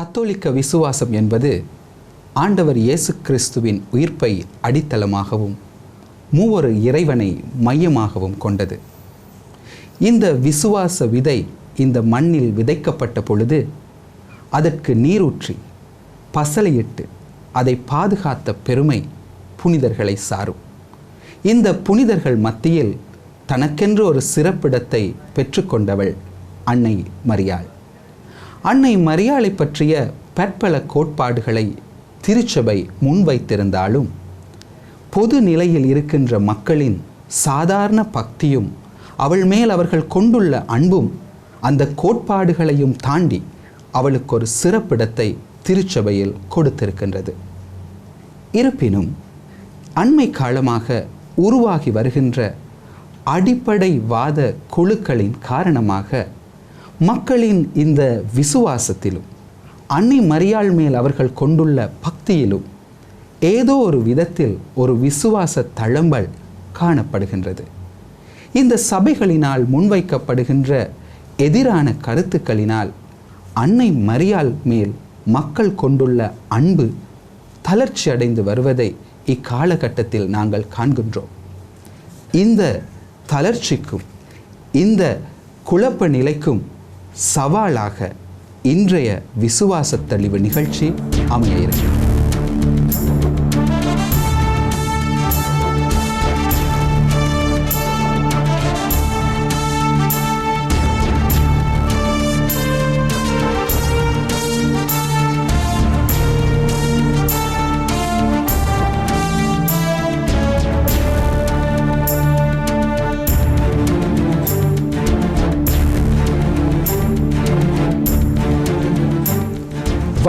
கத்தோலிக்க விசுவாசம் என்பது ஆண்டவர் இயேசு கிறிஸ்துவின் உயிர்ப்பை அடித்தளமாகவும் மூவொரு இறைவனை மையமாகவும் கொண்டது. இந்த விசுவாச விதை இந்த மண்ணில் விதைக்கப்பட்ட பொழுது அதற்கு நீரூற்றி பசலையிட்டு அதை பாதுகாத்த பெருமை புனிதர்களை சாரும். இந்த புனிதர்கள் மத்தியில் தனக்கென்று ஒரு சிறப்பிடத்தை பெற்றுக்கொண்டவள் அன்னை மரியாள். அன்னை மரியாளை பற்றிய பற்பல கோட்பாடுகளை திருச்சபை முன்வைத்திருந்தாலும் பொது நிலையில் இருக்கின்ற மக்களின் சாதாரண பக்தியும் அவள் மேல் அவர்கள் கொண்டுள்ள அன்பும் அந்த கோட்பாடுகளையும் தாண்டி அவளுக்கு ஒரு சிறப்பிடத்தை திருச்சபையில் கொடுத்திருக்கின்றது. இருப்பினும் அண்மை காலமாக உருவாகி வருகின்ற அடிப்படை வாத குழுக்களின் காரணமாக மக்களின் இந்த விசுவாசத்திலும் அன்னை மரியாள் மேல் அவர்கள் கொண்டுள்ள பக்தியிலும் ஏதோ ஒரு விதத்தில் ஒரு விசுவாச தளம்பல் காணப்படுகின்றது. இந்த சபைகளினால் முன்வைக்கப்படுகின்ற எதிரான கருத்துக்களினால் அன்னை மரியாள் மேல் மக்கள் கொண்டுள்ள அன்பு தளர்ச்சி அடைந்து வருவதை இக்காலகட்டத்தில் நாங்கள் காண்கின்றோம். இந்த தளர்ச்சிக்கும் இந்த குழப்ப நிலைக்கும் சவாலாக இன்றைய விசுவாசத்தழிவு நிகழ்ச்சி அமைய இருக்கிறது.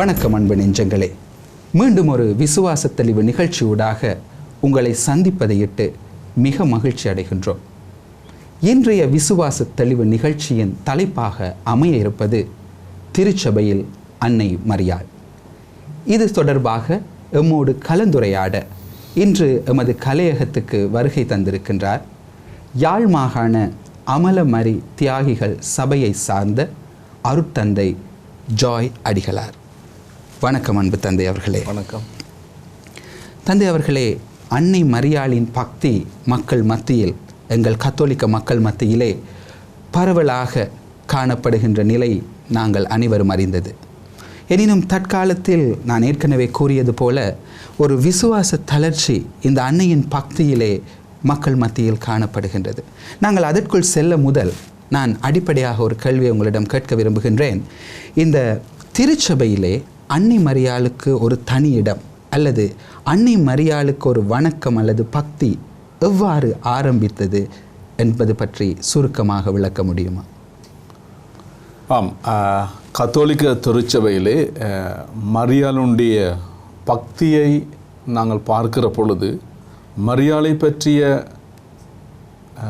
வணக்கம் அன்பு நெஞ்சங்களே. மீண்டும் ஒரு விசுவாச தெளிவு நிகழ்ச்சியூடாக உங்களை சந்திப்பதையிட்டு மிக மகிழ்ச்சி அடைகின்றோம். இன்றைய விசுவாச தெளிவு நிகழ்ச்சியின் தலைப்பாக அமைய இருப்பது திருச்சபையில் அன்னை மரியாள். இது தொடர்பாக எம்மோடு கலந்துரையாட இன்று எமது கலையகத்துக்கு வருகை தந்திருக்கின்றார் யாழ் மாகாண அமலமரி தியாகிகள் சபையை சார்ந்த அருட்தந்தை ஜாய் அடிகளார். வணக்கம் அன்பு தந்தை அவர்களே. வணக்கம். தந்தை அவர்களே அன்னை மரியாளின் பக்தி மக்கள் மத்தியில் எங்கள் கத்தோலிக்க மக்கள் மத்தியிலே பரவலாக காணப்படுகின்ற நிலை நாங்கள் அனைவரும் அறிந்தது. எனினும் தற்காலத்தில் நான் ஏற்கனவே கூறியது போல ஒரு விசுவாச தளர்ச்சி இந்த அன்னையின் பக்தியிலே மக்கள் மத்தியில் காணப்படுகின்றது. நாங்கள் அதற்குள் செல்ல முதல் நான் அடிப்படையாக ஒரு கேள்வியை உங்களிடம் கேட்க விரும்புகின்றேன். இந்த திருச்சபையிலே அன்னை மரியாளுக்கு ஒரு தனி இடம் அல்லது அன்னை மரியாளுக்கு ஒரு வணக்கம் அல்லது பக்தி எவ்வாறு ஆரம்பித்தது என்பது பற்றி சுருக்கமாக விளக்க முடியுமா? ஆம் கத்தோலிக்க திருச்சபையிலே மரியாளுடைய பக்தியை நாங்கள் பார்க்கிற பொழுது மரியாளை பற்றிய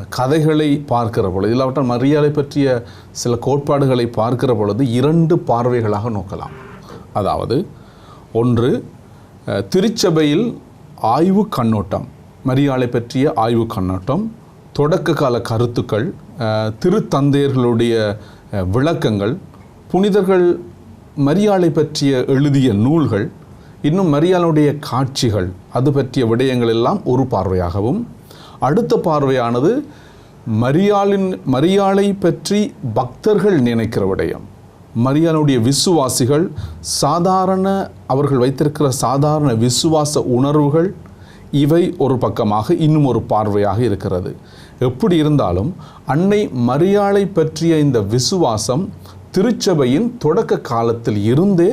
கதைகளை பார்க்கிற பொழுது இல்லாவிட்டால் மரியாதை பற்றிய சில கோட்பாடுகளை பார்க்கிற பொழுது இரண்டு பார்வைகளாக நோக்கலாம். அதாவது ஒன்று திருச்சபையில் ஆய்வு கண்ணோட்டம் மரியாளை பற்றிய ஆய்வு கண்ணோட்டம் தொடக்க கால கருத்துக்கள் திருத்தந்தையர்களுடைய விளக்கங்கள் புனிதர்கள் மரியாளை பற்றிய எழுதிய நூல்கள் இன்னும் மரியாளுடைய காட்சிகள் அது பற்றிய விடயங்கள் எல்லாம் ஒரு பார்வையாகவும் அடுத்த பார்வையானது மரியாளின் மரியாளை பற்றி பக்தர்கள் நினைக்கிற விடயம். மரியானுடைய விசுவாசிகள் சாதாரண அவர்கள் வைத்திருக்கிற சாதாரண விசுவாச உணர்வுகள் இவை ஒரு பக்கமாக இன்னும் ஒரு பார்வையாக இருக்கிறது. எப்படி இருந்தாலும் அன்னை மரியாளை பற்றிய இந்த விசுவாசம் திருச்சபையின் தொடக்க காலத்தில் இருந்தே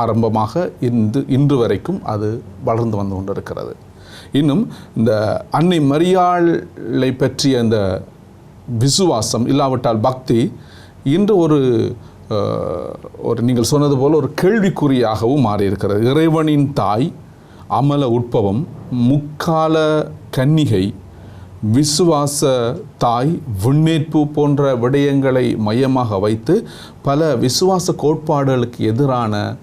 ஆரம்பமாக இன்று இன்று வரைக்கும் அது வளர்ந்து வந்து கொண்டிருக்கிறது. இன்னும் இந்த அன்னை மரியாளை பற்றிய இந்த விசுவாசம் இல்லாவிட்டால் பக்தி இன்று ஒரு ஒரு நீங்கள் சொன்னது போல் ஒரு கேள்விக்குறியாகவும் மாறியிருக்கிறது. இறைவனின் தாய் அமல உட்பவம் முக்கால கன்னிகை விசுவாச தாய் விண்ணேற்பு போன்ற விடயங்களை மையமாக வைத்து பல விசுவாச கோட்பாடுகளுக்கு எதிரான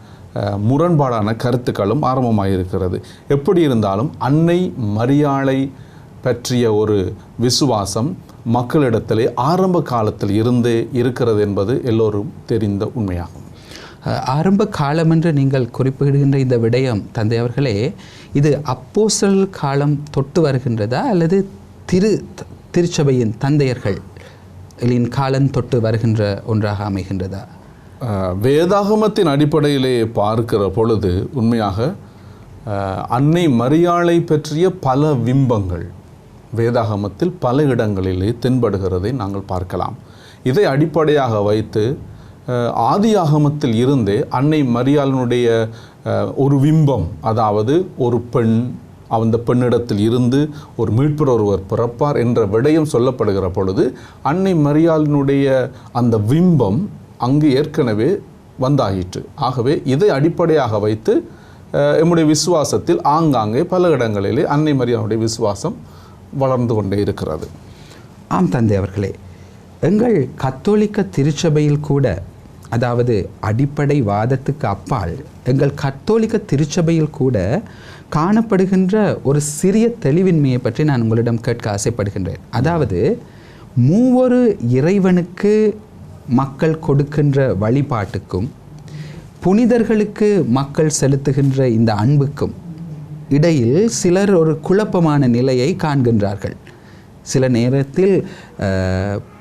முரண்பாடான கருத்துக்களும் ஆரம்பமாயிருக்கிறது. எப்படி இருந்தாலும் அன்னை மரியாளை பற்றிய ஒரு விசுவாசம் மக்களிடத்திலே ஆரம்ப காலத்தில் இருந்தே இருக்கிறது என்பது எல்லோரும் தெரிந்த உண்மையாகும். ஆரம்ப காலம் என்று நீங்கள் குறிப்பிடுகின்ற இந்த விடயம் தந்தை அவர்களே இது அப்போஸ்தல் காலம் தொட்டு வருகின்றதா அல்லது திரு திருச்சபையின் தந்தையர்களின் காலம் தொட்டு வருகின்ற ஒன்றாக அமைகின்றதா? வேதாகமத்தின் அடிப்படையிலே பார்க்கிற பொழுது உண்மையாக அன்னை மரியாளை பற்றிய பல விம்பங்கள் வேதாகமத்தில் பல இடங்களிலே தென்படுகிறதை நாங்கள் பார்க்கலாம். இதை அடிப்படையாக வைத்து ஆதியாகமத்தில் இருந்தே அன்னை மரியாளனுடைய ஒரு விம்பம் அதாவது ஒரு பெண் அந்த பெண்ணிடத்தில் இருந்து ஒரு மீட்பர் ஒருவர் பிறப்பார் என்ற விடயம் சொல்லப்படுகிற பொழுது அன்னை மரியாளினுடைய அந்த விம்பம் அங்கு ஏற்கனவே வந்தாயிற்று. ஆகவே இதை அடிப்படையாக வைத்து எம்முடைய விசுவாசத்தில் ஆங்காங்கே பல இடங்களிலே அன்னை மரியாளுடைய விசுவாசம் வளர்ந்து கொண்டே இருக்கிறது. ஆம் தந்தை அவர்களே எங்கள் கத்தோலிக்க திருச்சபையில் கூட அதாவது அடிப்படை வாதத்துக்கு அப்பால் எங்கள் கத்தோலிக்க திருச்சபையில் கூட காணப்படுகின்ற ஒரு சிறிய தெளிவின்மையை பற்றி நான் உங்களிடம் கேட்க ஆசைப்படுகின்றேன். அதாவது மூவொரு இறைவனுக்கு மக்கள் கொடுக்கின்ற வழிபாட்டுக்கும் புனிதர்களுக்கு மக்கள் செலுத்துகின்ற இந்த அன்புக்கும் இடையில் சிலர் ஒரு குழப்பமான நிலையை காண்கின்றார்கள். சில நேரத்தில்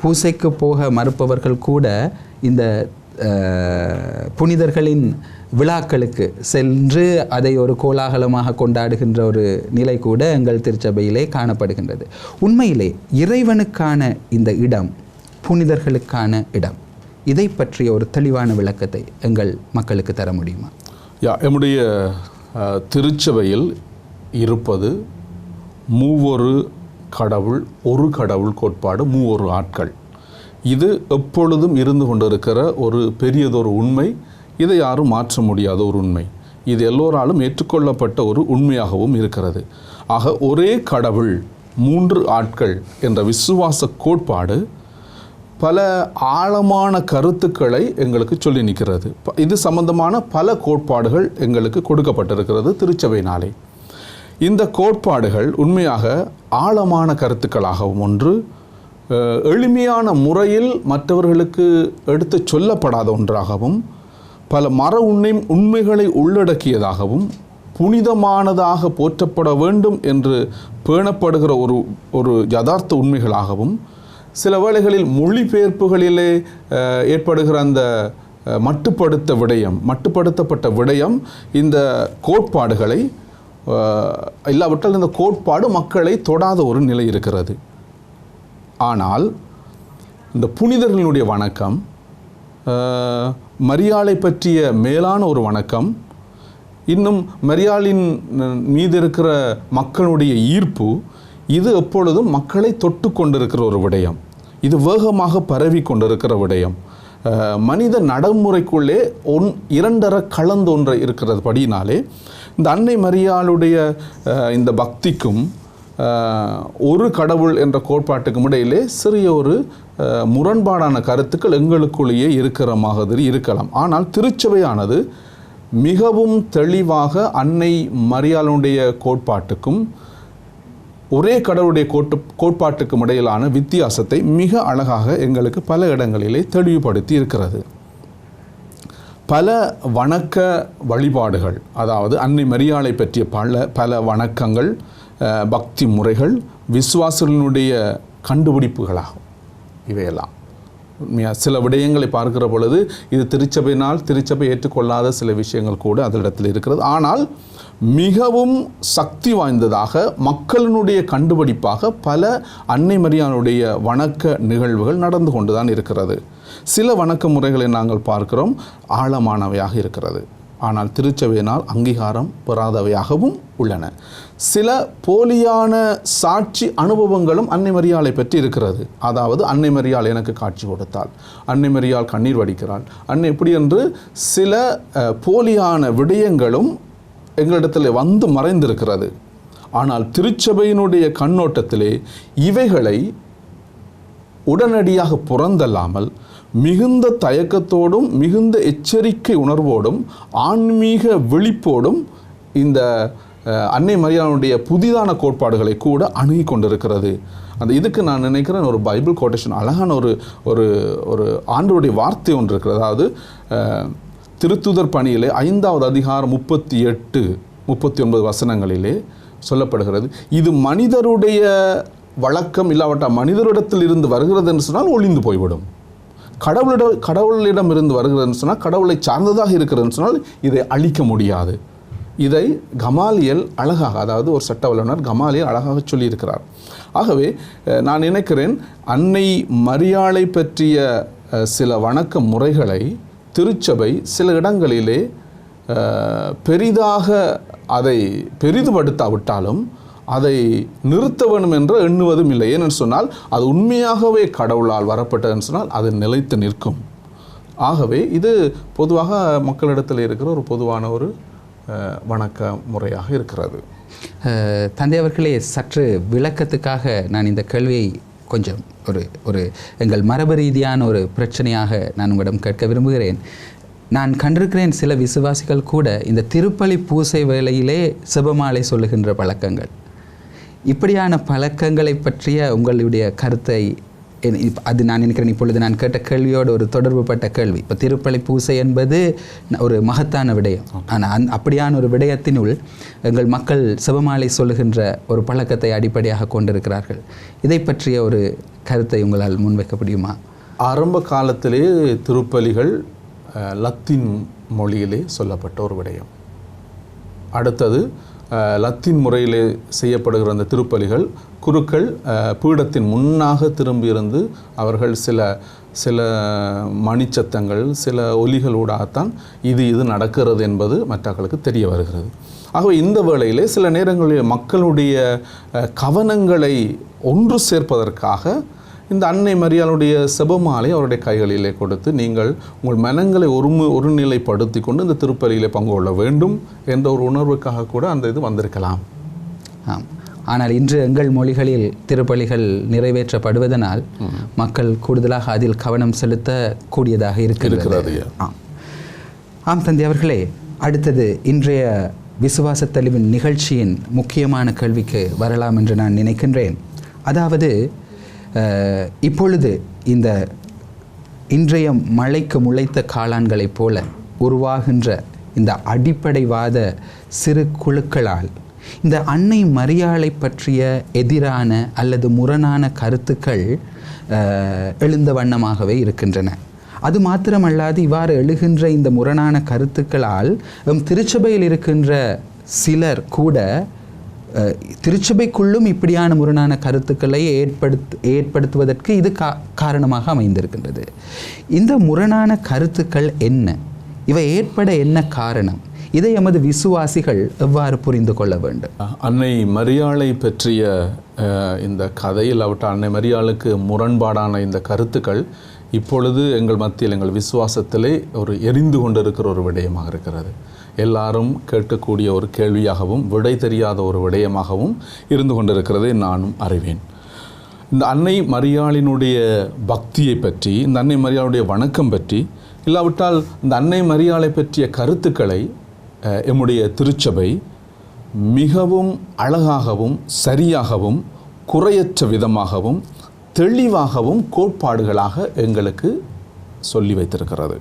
பூசைக்கு போக மறுப்பவர்கள் கூட இந்த புனிதர்களின் விழாக்களுக்கு சென்று அதை ஒரு கோலாகலமாக கொண்டாடுகின்ற ஒரு நிலை கூட எங்கள் திருச்சபையிலே காணப்படுகின்றது. உண்மையிலே இறைவனுக்கான இந்த இடம் புனிதர்களுக்கான இடம். இதை பற்றிய ஒரு தெளிவான விளக்கத்தை எங்கள் மக்களுக்கு தர முடியுமா? யா என்னுடைய திருச்சபையில் இருப்பது மூவொரு கடவுள் ஒரு கடவுள் கோட்பாடு மூவொரு ஆட்கள். இது எப்பொழுதும் இருந்து கொண்டிருக்கிற ஒரு பெரியதொரு உண்மை. இதை யாரும் மாற்ற முடியாத ஒரு உண்மை. இது எல்லோராலும் ஏற்றுக்கொள்ளப்பட்ட ஒரு உண்மையாகவும் இருக்கிறது. ஆக ஒரே கடவுள் மூன்று ஆட்கள் என்ற விசுவாச கோட்பாடு பல ஆழமான கருத்துக்களை எங்களுக்கு சொல்லி நிற்கிறது. ப- இது சம்பந்தமான பல கோட்பாடுகள் எங்களுக்கு கொடுக்கப்பட்டிருக்கிறது திருச்சபையினாலே இந்த கோட்பாடுகள் உண்மையாக ஆழமான கருத்துக்களாகவும் ஒன்று எளிமையான முறையில் மற்றவர்களுக்கு எடுத்து சொல்லப்படாத ஒன்றாகவும் பல மர உண்மை உண்மைகளை உள்ளடக்கியதாகவும் புனிதமானதாக போற்றப்பட வேண்டும் என்று பேணப்படுகிற ஒரு ஒரு யதார்த்த உண்மைகளாகவும் சில வேளைகளில் மொழிபெயர்ப்புகளிலே ஏற்படுகிற அந்த மட்டுப்படுத்த விடயம் மட்டுப்படுத்தப்பட்ட விடயம் இந்த கோட்பாடுகளை இல்லாவிட்டால் இந்த கோட்பாடு மக்களை தொடாத ஒரு நிலை இருக்கிறது. ஆனால் இந்த புனிதர்களுடைய வணக்கம் மரியாளை பற்றிய மேலான ஒரு வணக்கம் இன்னும் மரியாளின் மீது இருக்கிற மக்களுடைய ஈர்ப்பு இது எப்பொழுதும் மக்களை தொட்டு கொண்டிருக்கிற ஒரு விடயம். இது வேகமாக பரவி கொண்டிருக்கிற விடயம். மனித நடைமுறைக்குள்ளே ஒன் இரண்டர கலந்தொன்று இருக்கிறது படினாலே இந்த அன்னை மரியாளுடைய இந்த பக்திக்கும் ஒரு கடவுள் என்ற கோட்பாட்டுக்கும் இடையிலே சிறிய ஒரு முரண்பாடான கருத்துக்கள் எங்களுக்குள்ளேயே இருக்கிற மாதிரி இருக்கலாம். ஆனால் திருச்சபையானது மிகவும் தெளிவாக அன்னை மரியாளுடைய கோட்பாட்டுக்கும் ஒரே கடவுளுடைய கோட்டு கோட்பாட்டுக்கும் இடையிலான வித்தியாசத்தை மிக அழகாக எங்களுக்கு பல இடங்களிலே தெளிவுபடுத்தி இருக்கிறது. பல வணக்க வழிபாடுகள் அதாவது அன்னை மரியாளை பற்றிய பல பல வணக்கங்கள் பக்தி முறைகள் விசுவாசர்களுடைய கண்டுபிடிப்புகளாகும். இவையெல்லாம். உண்மையா சில விடயங்களை பார்க்கிற பொழுது இது திருச்சபையினால் திருச்சபை ஏற்றுக்கொள்ளாத சில விஷயங்கள் கூட அதிலிடத்தில் இருக்கிறது. ஆனால் மிகவும் சக்தி வாய்ந்ததாக மக்களினுடைய கண்டுபிடிப்பாக பல அன்னை மரியானுடைய வணக்க நிகழ்வுகள் நடந்து கொண்டுதான் இருக்கிறது. சில வணக்க முறைகளை நாங்கள் பார்க்கிறோம் ஆழமானவையாக இருக்கிறது. ஆனால் திருச்சபையினால் அங்கீகாரம் பெறாதவையாகவும் உள்ளன. சில போலியான சாட்சி அனுபவங்களும் அன்னை மரியாளை பற்றி இருக்கிறது. அதாவது அன்னை மரியாள் எனக்கு காட்சி கொடுத்தாள். அன்னை மரியாள் கண்ணீர் வடிக்கிறாள். அன்னை இப்படி என்று சில போலியான விடயங்களும் எங்களிடத்தில் வந்து மறைந்திருக்கிறது. ஆனால் திருச்சபையினுடைய கண்ணோட்டத்திலே இவைகளை உடனடியாக புறந்தல்லாமல் மிகுந்த தயக்கத்தோடும் மிகுந்த எச்சரிக்கை உணர்வோடும் ஆன்மீக விழிப்போடும் இந்த அன்னை மரியாதனுடைய புதிதான கோட்பாடுகளை கூட அணுகி கொண்டிருக்கிறது. அந்த இதுக்கு நான் நினைக்கிறேன் ஒரு பைபிள் கோட்டேஷன் அழகான ஒரு ஒரு ஒரு ஆண்டோடைய வார்த்தை ஒன்று இருக்கிறது. அதாவது திருத்துதர் பணியிலே ஐந்தாவது அதிகாரம் முப்பத்தி எட்டு முப்பத்தி ஒன்பது வசனங்களிலே சொல்லப்படுகிறது. இது மனிதருடைய வழக்கம் இல்லாவிட்டால் மனிதரிடத்தில் இருந்து வருகிறது என்று சொன்னால் ஒளிந்து போய்விடும். கடவுளிட கடவுளிடம் இருந்து வருகிறதுன்னு சொன்னால் கடவுளை சார்ந்ததாக இருக்கிறதுன்னு சொன்னால் இதை அழிக்க முடியாது. இதை கமாலியல் அழகாக அதாவது ஒரு சட்ட வல்லுநர் கமாலியல் அழகாக சொல்லியிருக்கிறார். ஆகவே நான் நினைக்கிறேன் அன்னை மரியாளை பற்றிய சில வணக்க முறைகளை திருச்சபை சில இடங்களிலே பெரிதாக அதை பெரிதுபடுத்தாவிட்டாலும் அதை நிறுத்த வேண்டும் என்று எண்ணுவதும் இல்லை. ஏனென்று சொன்னால் அது உண்மையாகவே கடவுளால் வரப்பட்டதுன்னு சொன்னால் அது நிலைத்து நிற்கும். ஆகவே இது பொதுவாக மக்களிடத்தில் இருக்கிற ஒரு பொதுவான ஒரு வணக்க முறையாக இருக்கிறது. தந்தை அவர்களே சற்று விளக்கத்துக்காக நான் இந்த கேள்வியை கொஞ்சம் ஒரு ஒரு எங்கள் மரபு ரீதியான ஒரு பிரச்சனையாக நான் உங்களிடம் கேட்க விரும்புகிறேன். நான் கண்டிருக்கிறேன் சில விசுவாசிகள் கூட இந்த திருப்பலி பூசை வேளையிலே சிவமாலை சொல்லுகின்ற பழக்கங்கள். இப்படியான பழக்கங்களை பற்றிய உங்களுடைய கருத்தை அது நான் நினைக்கிறேன் இப்பொழுது நான் கேட்ட கேள்வியோடு ஒரு தொடர்புபட்ட கேள்வி. இப்போ திருப்பலி பூசை என்பது ஒரு மகத்தான விடயம். ஆனால் அந் அப்படியான ஒரு விடயத்தினுள் எங்கள் மக்கள் சிவமாலை சொல்லுகின்ற ஒரு பழக்கத்தை அடிப்படையாக கொண்டிருக்கிறார்கள். இதை பற்றிய ஒரு கருத்தை உங்களால் முன்வைக்க முடியுமா? ஆரம்ப காலத்திலே திருப்பலிகள் லத்தீன் மொழியிலே சொல்லப்பட்ட ஒரு விடயம். அடுத்தது லத்தீன் முறையிலே செய்யப்படுகிற அந்த திருப்பலிகள் குருக்கள் பீடத்தின் முன்னாக திரும்பியிருந்து அவர்கள் சில சில மணிச்சத்தங்கள் சில ஒலிகளூடாகத்தான் இது இது நடக்கிறது என்பது மற்றவர்களுக்கு தெரிய வருகிறது. ஆகவே இந்த வேளையிலே சில நேரங்களில் மக்களுடைய கவனங்களை ஒன்று சேர்ப்பதற்காக இந்த அன்னை மரியாளுடைய செபமாலை அவருடைய கைகளிலே கொடுத்து நீங்கள் உங்கள் மனங்களை ஒருமு ஒருநிலைப்படுத்தி கொண்டு இந்த திருப்பலியிலே பங்கு கொள்ள வேண்டும் என்ற ஒரு உணர்வுக்காக கூட அந்த இது வந்திருக்கலாம். ஆம். ஆனால் இன்று எங்கள் மொழிகளில் திருப்பலிகள் நிறைவேற்றப்படுவதனால் மக்கள் கூடுதலாக அதில் கவனம் செலுத்த கூடியதாக இருக்கிறது. ஆம். ஆம் தந்தை அவர்களே அடுத்தது இன்றைய விசுவாச தெளிவின் நிகழ்ச்சியின் முக்கியமான கேள்விக்கு வரலாம் என்று நான் நினைக்கின்றேன். அதாவது இப்பொழுது இந்த இன்றைய மழைக்கு முளைத்த காளான்களைப் போல உருவாகின்ற இந்த அடிப்படைவாத சிறு குழுக்களால் இந்த அன்னை மரியாளை பற்றிய எதிரான அல்லது முரணான கருத்துக்கள் எழுந்த வண்ணமாகவே இருக்கின்றன. அது மாத்திரமல்லாது இவ்வாறு எழுகின்ற இந்த முரணான கருத்துக்களால் திருச்சபையில் இருக்கின்ற சிலர் கூட திருச்சபைக்குள்ளும் இப்படியான முரணான கருத்துக்களை ஏற்படுத்து ஏற்படுத்துவதற்கு இது கா காரணமாக அமைந்திருக்கின்றது. இந்த முரணான கருத்துக்கள் என்ன? இவை ஏற்பட என்ன காரணம்? இதை எமது விசுவாசிகள் எவ்வாறு புரிந்து கொள்ள வேண்டும்? அன்னை மரியாளை பற்றிய இந்த கதையில் அவட்ட அன்னை மரியாளுக்கு முரண்பாடான இந்த கருத்துக்கள் இப்பொழுது எங்கள் மத்தியில் எங்கள் விசுவாசத்திலே ஒரு எரிந்து கொண்டிருக்கிற ஒரு விடயமாக இருக்கிறது. எல்லாரும் கேட்கக்கூடிய ஒரு கேள்வியாகவும் விடை தெரியாத ஒரு விடயமாகவும் இருந்து கொண்டிருக்கிறதை நானும் அறிவேன். இந்த அன்னை மரியாளினுடைய பக்தியை பற்றி இந்த அன்னை மரியாளுடைய வணக்கம் பற்றி இல்லாவிட்டால் இந்த அன்னை மரியாளை பற்றிய கருத்துக்களை எம்முடைய திருச்சபை மிகவும் அழகாகவும் சரியாகவும் குறையற்ற விதமாகவும் தெளிவாகவும் கோட்பாடுகளாக எங்களுக்கு சொல்லி வைத்திருக்கிறது.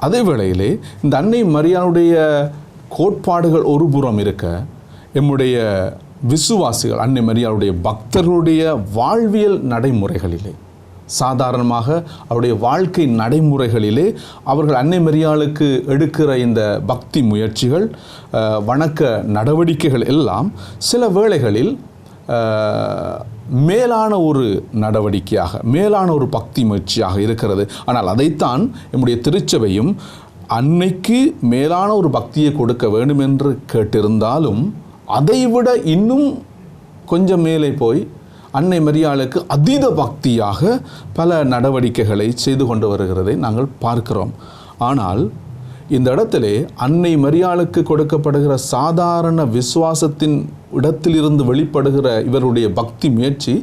அதே வேளையிலே இந்த அன்னை மரியாளுடைய கோட்பாடுகள் ஒரு புறம் இருக்க எம்முடைய விசுவாசிகள் அன்னை மரியாளுடைய பக்தர்களுடைய வாழ்வியல் நடைமுறைகளிலே சாதாரணமாக அவருடைய வாழ்க்கை நடைமுறைகளிலே அவர்கள் அன்னை மரியாளுக்கு எடுக்கிற இந்த பக்தி முயற்சிகள் வணக்க நடவடிக்கைகள் எல்லாம் சில வேளைகளில் மேலான ஒரு நடவடிக்கையாக மேலான ஒரு பக்தி முயற்சியாக இருக்கிறது. ஆனால் அதைத்தான் நம்முடைய திருச்சபையும் அன்னைக்கு மேலான ஒரு பக்தியை கொடுக்க வேண்டும் என்று கேட்டிருந்தாலும் அதைவிட இன்னும் கொஞ்சம் மேலே போய் அன்னை மரியாளுக்கு அதீத பக்தியாக பல நடவடிக்கைகளை செய்து கொண்டு வருகிறதை நாங்கள் பார்க்கிறோம். ஆனால் இந்த இடத்திலே அன்னை மரியாளுக்கு கொடுக்கப்படுகிற சாதாரண விசுவாசத்தின் இடத்திலிருந்து வெளிப்படுகிற இவருடைய பக்தி முயற்சி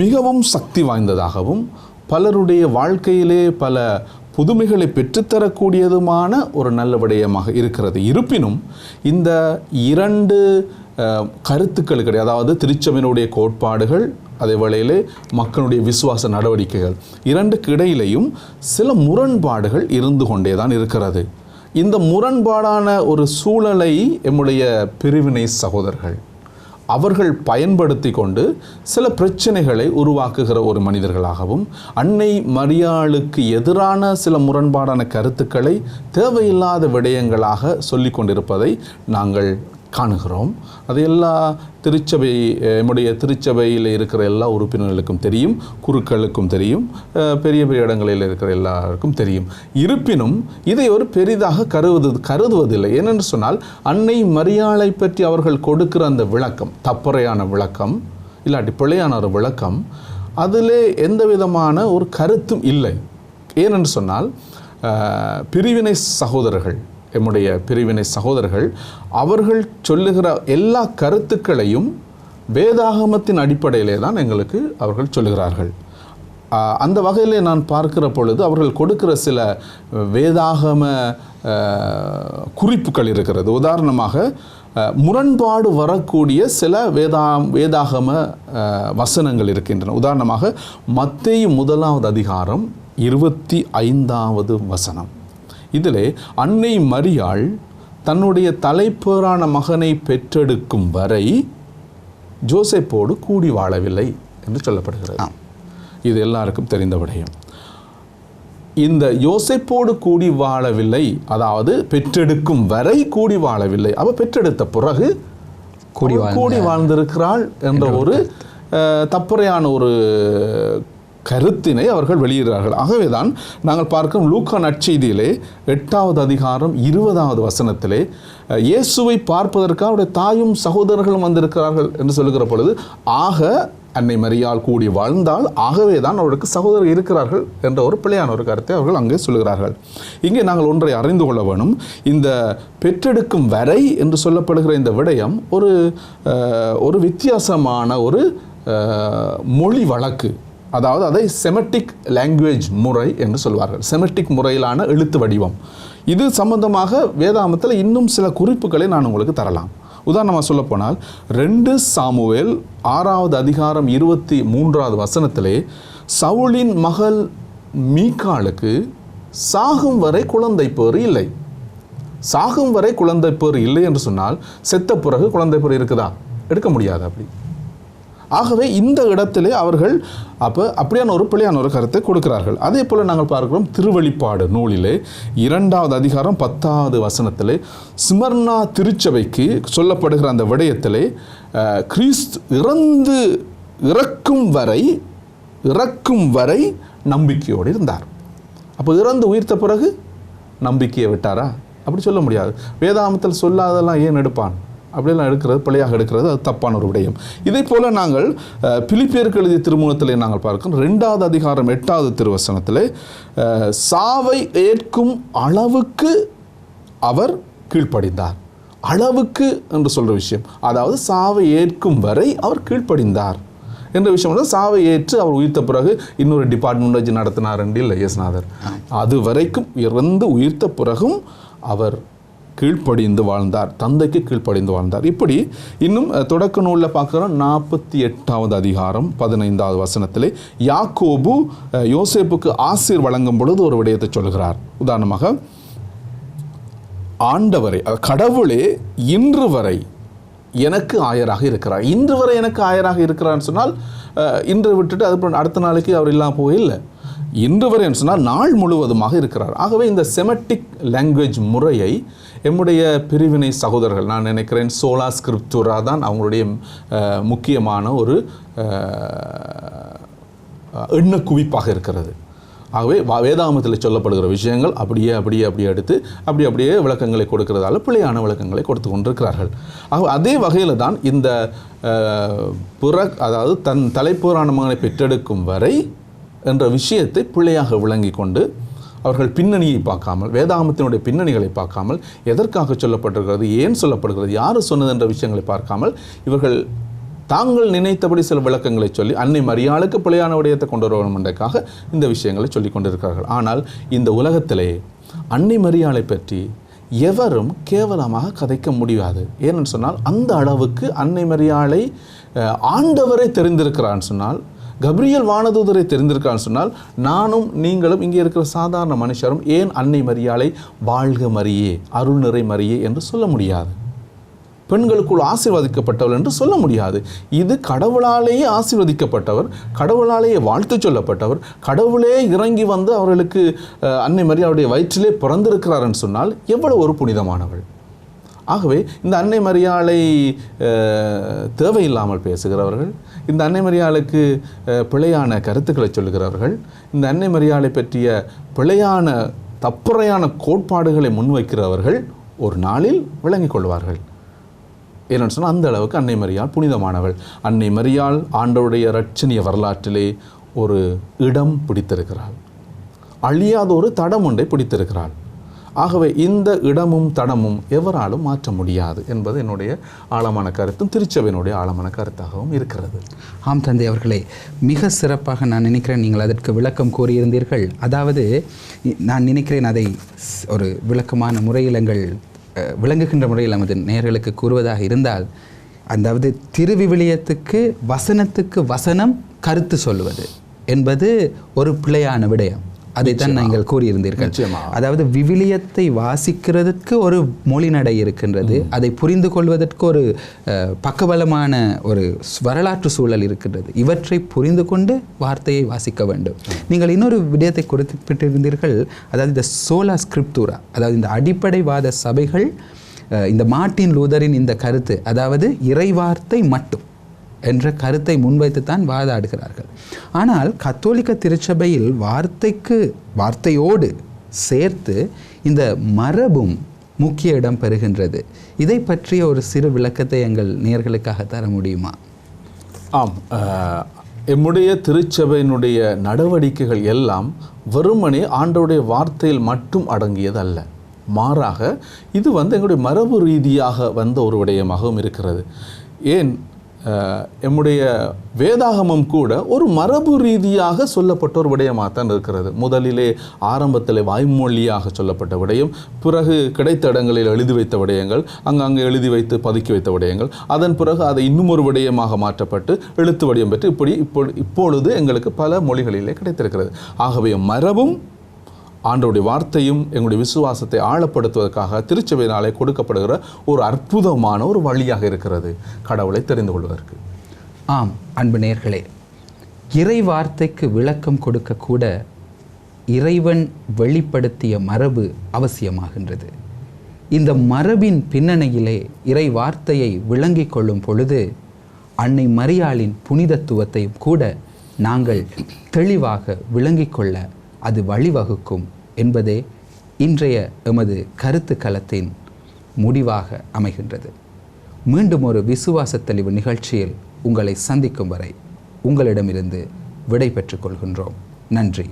மிகவும் சக்தி வாய்ந்ததாகவும் பலருடைய வாழ்க்கையிலே பல புதுமைகளை பெற்றுத்தரக்கூடியதுமான ஒரு நல்ல விடயமாக இருக்கிறது. இருப்பினும் இந்த இரண்டு கருத்துக்கள் கிடையாது. அதாவது திருச்சபையினுடைய கோட்பாடுகள் அதே வேளையிலே மக்களுடைய விசுவாச நடவடிக்கைகள். இரண்டுக்கு இடையிலையும் சில முரண்பாடுகள் இருந்து கொண்டே தான் இருக்கிறது. இந்த முரண்பாடான ஒரு சூழலை எம்முடைய பிரிவினை சகோதரர்கள் அவர்கள் பயன்படுத்தி கொண்டு சில பிரச்சனைகளை உருவாக்குகிற ஒரு மனிதர்களாகவும் அன்னை மரியாளுக்கு எதிரான சில முரண்பாடான கருத்துக்களை தேவையில்லாத விடயங்களாக சொல்லிக் கொண்டிருப்பதை நாங்கள் காணுகிறோம். அது எல்லா திருச்சபை நம்முடைய திருச்சபையில் இருக்கிற எல்லா உறுப்பினர்களுக்கும் தெரியும் குருக்களுக்கும் தெரியும் பெரிய பெரிய இடங்களில் இருக்கிற எல்லாருக்கும் தெரியும். இருப்பினும் இதை ஒரு பெரிதாக கருவது கருதுவதில்லை. ஏனென்று சொன்னால் அன்னை மரியாளை பற்றி அவர்கள் கொடுக்கிற அந்த விளக்கம் தப்பறையான விளக்கம் இல்லாட்டி பிழையான ஒரு விளக்கம் அதிலே எந்த விதமான ஒரு கருத்தும் இல்லை. ஏனென்று சொன்னால் பிரிவினை சகோதரர்கள் எம்முடைய பிரிவினை சகோதரர்கள் அவர்கள் சொல்லுகிற எல்லா கருத்துக்களையும் வேதாகமத்தின் அடிப்படையிலே தான் எங்களுக்கு அவர்கள் சொல்லுகிறார்கள். அந்த வகையிலே நான் பார்க்கிற பொழுது அவர்கள் கொடுக்கிற சில வேதாகம குறிப்புகள் இருக்கிறது. உதாரணமாக முரண்பாடு வரக்கூடிய சில வேதா வேதாகம வசனங்கள் இருக்கின்றன. உதாரணமாக மத்திய முதலாவது அதிகாரம் இருபத்தி ஐந்தாவது வசனம். இதிலே அன்னை மரியாள் தன்னுடைய தலைப்பேறான மகனை பெற்றெடுக்கும் வரை ஜோசப்போடு கூடி வாழவில்லை என்று சொல்லப்படுகிறது. இது எல்லாருக்கும் தெரிந்த விடயம். இந்த யோசேப்போடு கூடி வாழவில்லை அதாவது பெற்றெடுக்கும் வரை கூடி வாழவில்லை. அவ பெற்றெடுத்த பிறகு கூடி கூடி வாழ்ந்திருக்கிறாள் என்ற ஒரு தப்புறையான ஒரு கருத்தினை அவர்கள் வெளியிடுகிறார்கள். ஆகவேதான் நாங்கள் பார்க்கும் லூக்கா நற்செய்தியிலே எட்டாவது அதிகாரம் இருபதாவது வசனத்திலே இயேசுவை பார்ப்பதற்காக அவருடைய தாயும் சகோதரர்களும் வந்திருக்கிறார்கள் என்று சொல்லுகிற பொழுது ஆக அன்னை மரியால் கூடி வாழ்ந்தால் ஆகவே தான் அவருக்கு சகோதரர் இருக்கிறார்கள் என்ற ஒரு பிள்ளையான ஒரு கருத்தை அவர்கள் அங்கே சொல்லுகிறார்கள். இங்கே நாங்கள் ஒன்றை அறிந்து கொள்ள வேணும். இந்த பெற்றெடுக்கும் வரை என்று சொல்லப்படுகிற இந்த விடயம் ஒரு ஒரு வித்தியாசமான ஒரு மொழி வழக்கு. அதாவது அதை செமெட்டிக் லாங்குவேஜ் முறை என்று சொல்வார்கள். செமெட்டிக் முறையிலான எழுத்து வடிவம். இது சம்பந்தமாக வேதாமத்தில் இன்னும் சில குறிப்புகளை நான் உங்களுக்கு தரலாம். உதாரணமாக சொல்லப்போனால் ரெண்டு சாமுவேல் ஆறாவது அதிகாரம் இருபத்தி மூன்றாவது வசனத்திலே சவுளின் மகள் மீக்காளுக்கு சாகும் வரை குழந்தை பேறு இல்லை. சாகும் வரை குழந்தை பேர் இல்லை என்று சொன்னால் செத்த பிறகு குழந்தை பேர் இருக்குதா? எடுக்க முடியாது அப்படி. ஆகவே இந்த இடத்திலே அவர்கள் அப்போ அப்படியான ஒரு பிள்ளையான ஒரு கருத்தை கொடுக்கிறார்கள். அதே போல் நாங்கள் பார்க்கிறோம் திருவழிப்பாடு நூலிலே இரண்டாவது அதிகாரம் பத்தாவது வசனத்திலே சிமர்னா திருச்சபைக்கு சொல்லப்படுகிற அந்த விடயத்திலே கிறிஸ்து இறந்து இறக்கும் வரை இறக்கும் வரை நம்பிக்கையோடு இருந்தார். அப்போ இறந்து உயிர்த்த பிறகு நம்பிக்கையை விட்டாரா? அப்படி சொல்ல முடியாது. வேதாமத்தில் சொல்லாதெல்லாம் ஏன் எடுப்பான்? அப்படியெல்லாம் எடுக்கிறது பிழையாக எடுக்கிறது அது தப்பான ஒரு விடயம். இதே போல நாங்கள் அஹ், பிலிப்பியருக்கு எழுதிய திருமுகத்திலே நாங்கள் பார்க்கிறோம் ரெண்டாவது அதிகாரம் எட்டாவது திருவசனத்திலே சாவை ஏற்கும் அளவுக்கு அவர் கீழ்ப்படிந்தார். அளவுக்கு என்று சொல்ற விஷயம். அதாவது சாவை ஏற்கும் வரை அவர் கீழ்ப்படிந்தார். என்ற விஷயம் வந்து சாவை ஏற்று அவர் உயிர்த்த பிறகு இன்னொரு டிபார்ட்மெண்ட் வச்சு நடத்தினார் என்று இல்லை இயேசுநாதர். அது வரைக்கும் இறந்து உயிர்த்த பிறகும் அவர் கீழ்ப்படிந்து வாழ்ந்தார். தந்தைக்கு கீழ்ப்படிந்து வாழ்ந்தார். இப்படி இன்னும் தொடக்க நூலில் பார்க்குறோம். நாற்பத்தி எட்டாவது அதிகாரம் பதினைந்தாவது வசனத்திலே யாக்கோபு யோசேப்புக்கு ஆசிர் வழங்கும் பொழுது ஒரு விடயத்தை சொல்கிறார். உதாரணமாக ஆண்டவரே கடவுளே இன்று வரை எனக்கு ஆயராக இருக்கிறார். இன்று வரை எனக்கு ஆயராக இருக்கிறான்னு சொன்னால் இன்று விட்டுட்டு அது அடுத்த நாளைக்கு அவர் இல்லாமல் போக இல்லை. இன்று வரை சொன்னால் நாள் முழுவதுமாக இருக்கிறார். ஆகவே இந்த செமட்டிக் லாங்குவேஜ் முறையை எம்முடைய பிரிவினை சகோதரர்கள் நான் நினைக்கிறேன் சோலா ஸ்கிரிப்துரா தான் அவங்களுடைய முக்கியமான ஒரு எண்ண குவிப்பாக இருக்கிறது. ஆகவே வா- சொல்லப்படுகிற விஷயங்கள் அப்படியே அப்படியே அப்படியே எடுத்து அப்படி அப்படியே விளக்கங்களை கொடுக்கிறதால பிழையான விளக்கங்களை கொடுத்து கொண்டிருக்கிறார்கள். ஆக அதே வகையில் தான் இந்த புற அதாவது தன் தலைப்போரான மகனை பெற்றெடுக்கும் வரை என்ற விஷயத்தை பிள்ளையாக விளங்கி கொண்டு அவர்கள் பின்னணியை பார்க்காமல் வேதாகமத்தினுடைய பின்னணிகளை பார்க்காமல் எதற்காக சொல்லப்பட்டிருக்கிறது ஏன் சொல்லப்படுகிறது யார் சொன்னது என்ற விஷயங்களை பார்க்காமல் இவர்கள் தாங்கள் நினைத்தபடி சில விளக்கங்களை சொல்லி அன்னை மரியாளுக்கு பிழையான விடயத்தை கொண்டு வரணும் என்றக்காக இந்த விஷயங்களை சொல்லி கொண்டிருக்கிறார்கள். ஆனால் இந்த உலகத்திலே அன்னை மரியாளை பற்றி எவரும் கேவலமாக கதைக்க முடியாது. ஏன்னு சொன்னால் அந்த அளவுக்கு அன்னை மரியாளை ஆண்டவரை தெரிந்திருக்கிறான்னு சொன்னால் கப்ரியல் வானதூதரை தெரிந்திருக்கான்னு சொன்னால் நானும் நீங்களும் இங்கே இருக்கிற சாதாரண மனுஷரும் ஏன் அன்னை மரியாளை வாழ்க மரியே அருள் நிறை மரியே என்று சொல்ல முடியாது? பெண்களுக்குள் ஆசீர்வதிக்கப்பட்டவள் என்று சொல்ல முடியாது. இது கடவுளாலேயே ஆசீர்வதிக்கப்பட்டவர் கடவுளாலேயே வாழ்த்து சொல்லப்பட்டவர் கடவுளே இறங்கி வந்து அவர்களுக்கு அன்னை அன்னை மரியாளுடைய வயிற்றிலே பிறந்திருக்கிறார்னு சொன்னால் எவ்வளவு ஒரு புனிதமானவள். ஆகவே இந்த அன்னை மரியாளை தேவையில்லாமல் பேசுகிறவர்கள் இந்த அன்னை மரியாளுக்கு பிழையான கருத்துக்களை சொல்கிறவர்கள் இந்த அன்னை மரியாளை பற்றிய பிழையான தப்புறையான கோட்பாடுகளை முன்வைக்கிறவர்கள் ஒரு நாளில் விளங்கிக் கொள்வார்கள். ஏன்னு சொன்னால் அந்த அளவுக்கு அன்னை மரியாள் புனிதமானவள். அன்னை மரியாள் ஆண்டவுடைய ரட்சணிய வரலாற்றிலே ஒரு இடம் பிடித்திருக்கிறாள். அழியாத ஒரு தடம் ஒன்றை பிடித்திருக்கிறாள். ஆகவே இந்த இடமும் தடமும் எவராலும் மாற்ற முடியாது என்பது என்னுடைய ஆழமான கருத்தும் திருச்சபையினுடைய ஆழமான கருத்தாகவும் இருக்கிறது. ஆம் தந்தை அவர்களே மிக சிறப்பாக நான் நினைக்கிறேன் நீங்கள் அதற்கு விளக்கம் கூறியிருந்தீர்கள். அதாவது நான் நினைக்கிறேன் அதை ஒரு விளக்கமான முறையில் எங்கள் விளங்குகின்ற முறையில் நமது நேர்களுக்கு கூறுவதாக இருந்தால் அதாவது திருவிவிலியத்துக்கு வசனத்துக்கு வசனம் கருத்து சொல்லுவது என்பது ஒரு பிழையான விடயம். அதைத்தான் நீங்கள் கூறியிருந்தீர்கள். அதாவது விவிலியத்தை வாசிக்கிறதுக்கு ஒரு மொழிநடை இருக்கின்றது. அதை புரிந்து கொள்வதற்கு ஒரு பக்கபலமான ஒரு வரலாற்று சூழல் இருக்கின்றது. இவற்றை புரிந்து கொண்டு வார்த்தையை வாசிக்க வேண்டும். நீங்கள் இன்னொரு விடயத்தை குறிப்பிட்டிருந்தீர்கள். அதாவது இந்த சோலா ஸ்கிரிப்தூரா அதாவது இந்த அடிப்படைவாத சபைகள் இந்த மார்ட்டின் லூதரின் இந்த கருத்து அதாவது இறைவார்த்தை மட்டும். என்ற கருத்தை முன்வைத்து தான் வாதாடுகிறார்கள். ஆனால் கத்தோலிக்க திருச்சபையில் வார்த்தைக்கு வார்த்தையோடு சேர்த்து இந்த மரபும் முக்கிய இடம் பெறுகின்றது. இதை பற்றிய ஒரு சிறு விளக்கத்தை எங்கள் நேர்களுக்காக தர முடியுமா? ஆம் எம்முடைய திருச்சபையினுடைய நடவடிக்கைகள் எல்லாம் வெறுமனே ஆண்டவுடைய வார்த்தையில் மட்டும் அடங்கியது அல்ல மாறாக இது வந்து எங்களுடைய மரபு ரீதியாக வந்த ஒரு விடயமாகவும் இருக்கிறது. ஏன் எம்முடைய வேதாகமம் கூட ஒரு மரபு ரீதியாக சொல்லப்பட்ட ஒரு விடயமாகத்தான் இருக்கிறது. முதலிலே ஆரம்பத்தில் வாய்மொழியாக சொல்லப்பட்ட விடயம் பிறகு கிடைத்த இடங்களில் எழுதி வைத்த விடயங்கள் அங்கங்கே எழுதி வைத்து பதுக்கி வைத்த விடயங்கள் அதன் பிறகு அதை இன்னும் ஒரு விடயமாக மாற்றப்பட்டு எழுத்து வடிவம் பெற்று இப்படி இப்போ இப்பொழுது எங்களுக்கு பல மொழிகளிலே கிடைத்திருக்கிறது. ஆகவே மரபும் ஆண்டோடைய வார்த்தையும் எங்களுடைய விசுவாசத்தை ஆழப்படுத்துவதற்காக திருச்சபையினாலே கொடுக்கப்படுகிற ஒரு அற்புதமான ஒரு வழியாக இருக்கிறது. கடவுளை தெரிந்து கொள்வதற்கு. ஆம் அன்பு நேர்களே இறை வார்த்தைக்கு விளக்கம் கொடுக்கக்கூட இறைவன் வெளிப்படுத்திய மரபு அவசியமாகின்றது. இந்த மரபின் பின்னணியிலே இறை வார்த்தையை விளங்கிக் கொள்ளும் பொழுது அன்னை மரியாளின் புனிதத்துவத்தையும் கூட நாங்கள் தெளிவாக விளங்கிக் கொள்ள அது வழிவகுக்கும் என்பதே இன்றைய எமது கருத்து களத்தின் முடிவாக அமைகின்றது. மீண்டும் ஒரு விசுவாச தெளிவு நிகழ்ச்சியில் உங்களை சந்திக்கும் வரை உங்களிடமிருந்து விடை பெற்றுக் கொள்கின்றோம். நன்றி.